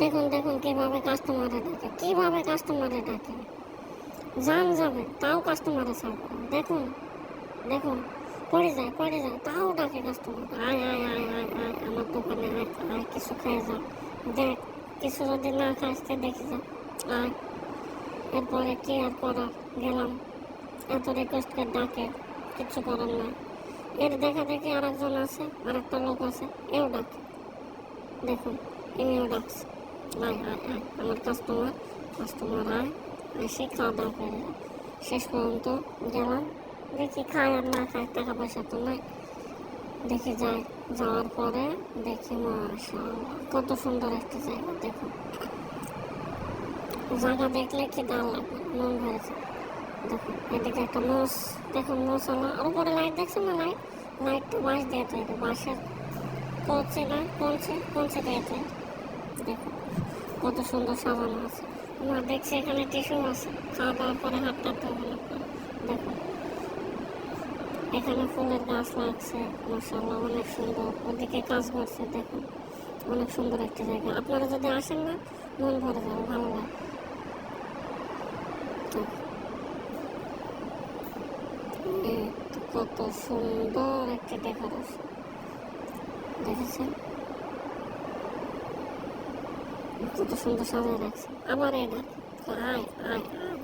দেখুন দেখুন কীভাবে কাস্টমারে ডাকে, কীভাবে কাস্টমারে ডাকে। জান যাবে তাও কাস্টমারে ছাড়বে দেখুন দেখুন, পড়ে যায় পড়ে যায়, তাও ডাকে কাস্টমার আয় আয় আয় আয় আয় আমার দোকানে আয় আয়, কিছু খেয়ে যা। দেখ, কিছু যদি না খাস, তো দেখে যা। আয়। এরপরে কি আর করার গেলাম। এত রিকোয়েস্ট করে ডাকে, কিছু করার নাই। এর দেখা দেখি আরেকজন আছে, আরেকটা লোক আছে, এও ডাকে। দেখুন এমনিও ডাকছে। আমার কাস্টমার কাস্টমার আয় এসে খাওয়া দাওয়া করে। শেষ পর্যন্ত গেলাম, দেখি খায় আর না খায় টাকা পয়সা তো নাই। দেখি যাই যাওয়ার পরে দেখি, মাশাআল্লাহ, কত সুন্দর একটা জায়গা, দেখুন। জায়গা দেখলে কি দাম লাগবে, মন ভরে যায়। দেখুন, এদিকে একটা মোষ, দেখুন মোষওয়ালা, আর উপরে লাইট দেখছেন না লাইট লাইটটা বাঁশ দিয়ে তৈরি, বাঁশের পৌঁছে না পৌঁছে পৌঁছে দিয়ে তৈরি। দেখুন, কত সুন্দর সাজানো আছে। আমার দেখছি এখানে টিস্যু আছে। খাওয়া দাওয়ার পরে হাত টাতে ওখানে করে। দেখুন, এখানে ফুলের গাছ লাগছে মশাল্লাহ অনেক সুন্দর। ওদিকে কাজ করছে, দেখুন, অনেক সুন্দর একটা জায়গা। আপনারা যদি আসেন না, মন ভরে যাবে, ভালো লাগে তো কত সুন্দর একটা ডেকোরেশন দেখেছেন? কত সুন্দর সাজিয়ে রাখছে আবার এটা আয় আয় আয়